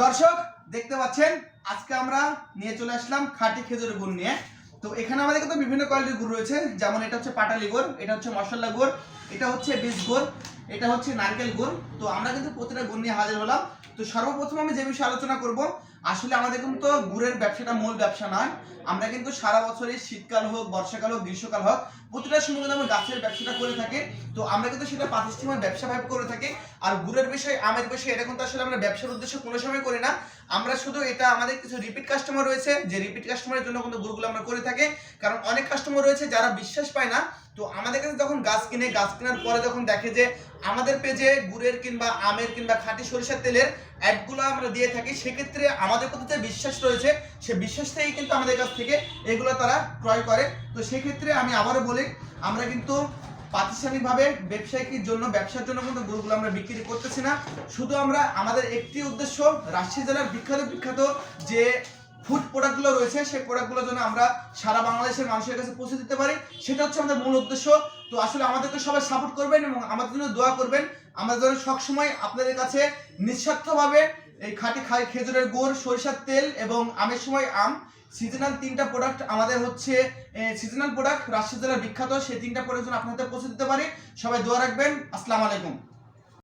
দর্শক, দেখতে পাচ্ছেন, আজকে আমরা নিয়ে চলে আসলাম খাঁটি খেজুরের গুড় নিয়ে। তো এখানে আমাদের কিন্তু বিভিন্ন কোয়ালিটির গুড় রয়েছে, যেমন এটা হচ্ছে পাটালি গুড়, এটা হচ্ছে মশলা গুড়, এটা হচ্ছে বীজ গুড়, এটা হচ্ছে নারকেল গুড়। তো আমরা কিন্তু প্রতিটা গুড় নিয়ে হাজির হলাম। তো সর্বপ্রথম আমি যে বিষয়ে আলোচনা করব আসলে আমাদের কিন্তু গুড়ের ব্যবসাটা মূল ব্যবসা নয়। আমরা কিন্তু সারা বছরই শীতকাল হোক, বর্ষাকাল হোক, গ্রীষ্মকাল হোক, প্রতিটা সময় কিন্তু আমরা গাছের ব্যবসাটা করে থাকি। তো আমরা কিন্তু সেটা প্রাতিষ্ঠানিক ব্যবসা ভাবে করে থাকি। আর গুড়ের বিষয়, আমের বিষয়, এটা কিন্তু আসলে আমরা ব্যবসার উদ্দেশ্যে কোনো সময় করি না। আমরা শুধু এটা আমাদের কিছু রিপিট কাস্টমার রয়েছে, যে রিপিট কাস্টমারের জন্য কিন্তু গুড়গুলো আমরা করে থাকি। কারণ অনেক কাস্টমার রয়েছে যারা বিশ্বাস পায় না। তো আমাদের কাছে যখন গাছ কিনে, গাছ কেনার পরে যখন দেখে যে আমাদের পেজে গুড়ের কিংবা আমের কিংবা খাঁটি সরিষার তেলের অ্যাডগুলো আমরা দিয়ে থাকি, সেক্ষেত্রে আমাদের প্রতি যে বিশ্বাস রয়েছে, সে বিশ্বাস থেকেই কিন্তু আমাদের কাছ থেকে এগুলো তারা ক্রয় করে। তো সেক্ষেত্রে আমি আবারও বলি, আমরা কিন্তু প্রাতিষ্ঠানিকভাবে ব্যবসায়িক জন্য, ব্যবসার জন্য কিন্তু গরুগুলো আমরা বিক্রি করতেছি না। শুধু আমরা, আমাদের একটি উদ্দেশ্য, রাজশাহী জেলার বিখ্যাত বিখ্যাত যে ফুড প্রোডাক্টগুলো রয়েছে, সেই প্রোডাক্টগুলোর জন্য আমরা সারা বাংলাদেশের মানুষের কাছে পৌঁছে দিতে পারি। সেটা হচ্ছে আমাদের মূল উদ্দেশ্য। তো আসলে আমাদেরকে সবাই সাপোর্ট করবেন এবং আমাদের জন্য দোয়া করবেন। আমরা যেন সবসময় আপনাদের কাছে নিঃস্বার্থভাবে এই খাঁটি খাই খেজুরের গুড়, সরিষার তেল এবং আমের সময় আম। সিজনাল তিনটা প্রোডাক্ট আমাদের হচ্ছে সিজনাল প্রোডাক্ট রাজশাহী জেলার বিখ্যাত, সেই তিনটা প্রোডাক্ট আপনাদের পৌঁছে দিতে পারি। সবাই দোয়া রাখবেন। আসসালামু আলাইকুম।